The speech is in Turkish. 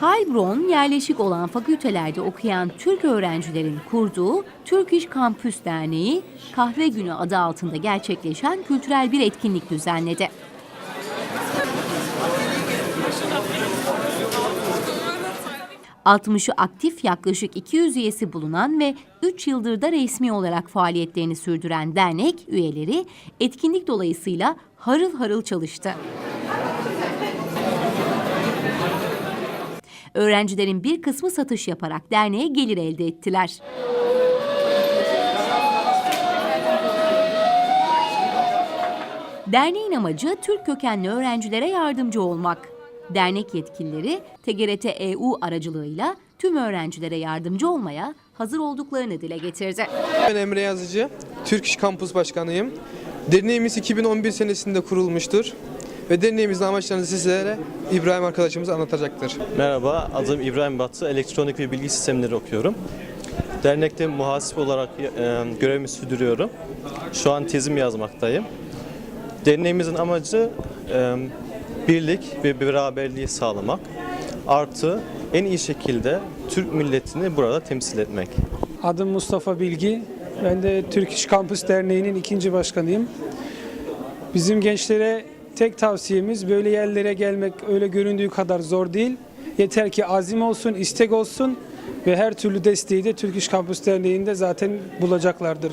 Heilbronn yerleşik olan fakültelerde okuyan Türk öğrencilerin kurduğu Turkish Campus Derneği, Kahve Günü adı altında gerçekleşen kültürel bir etkinlik düzenledi. ...60'ı aktif yaklaşık 200 üyesi bulunan ve 3 yıldır da resmi olarak faaliyetlerini sürdüren dernek üyeleri etkinlik dolayısıyla harıl harıl çalıştı. Öğrencilerin bir kısmı satış yaparak derneğe gelir elde ettiler. Derneğin amacı Türk kökenli öğrencilere yardımcı olmak. Dernek yetkilileri TGRT EU aracılığıyla tüm öğrencilere yardımcı olmaya hazır olduklarını dile getirdi. Ben Emre Yazıcı, Türk İş Kampus Başkanıyım. Derneğimiz 2011 senesinde kurulmuştur ve derneğimizin amaçlarını sizlere İbrahim arkadaşımız anlatacaktır. Merhaba, adım İbrahim Batı. Elektronik ve bilgi sistemleri okuyorum. Dernekte muhasip olarak e, görevimi sürdürüyorum. Şu an tezimi yazmaktayım. Derneğimizin amacı e, birlik ve beraberliği sağlamak. Artı en iyi şekilde Türk milletini burada temsil etmek. Adım Mustafa Bilgi. Ben de Türk İş Kampüs Derneği'nin ikinci başkanıyım. Bizim gençlere tek tavsiyemiz böyle yerlere gelmek öyle göründüğü kadar zor değil. Yeter ki azim olsun, istek olsun ve her türlü desteği de Türk İş Kampüs Derneği'nde zaten bulacaklardır.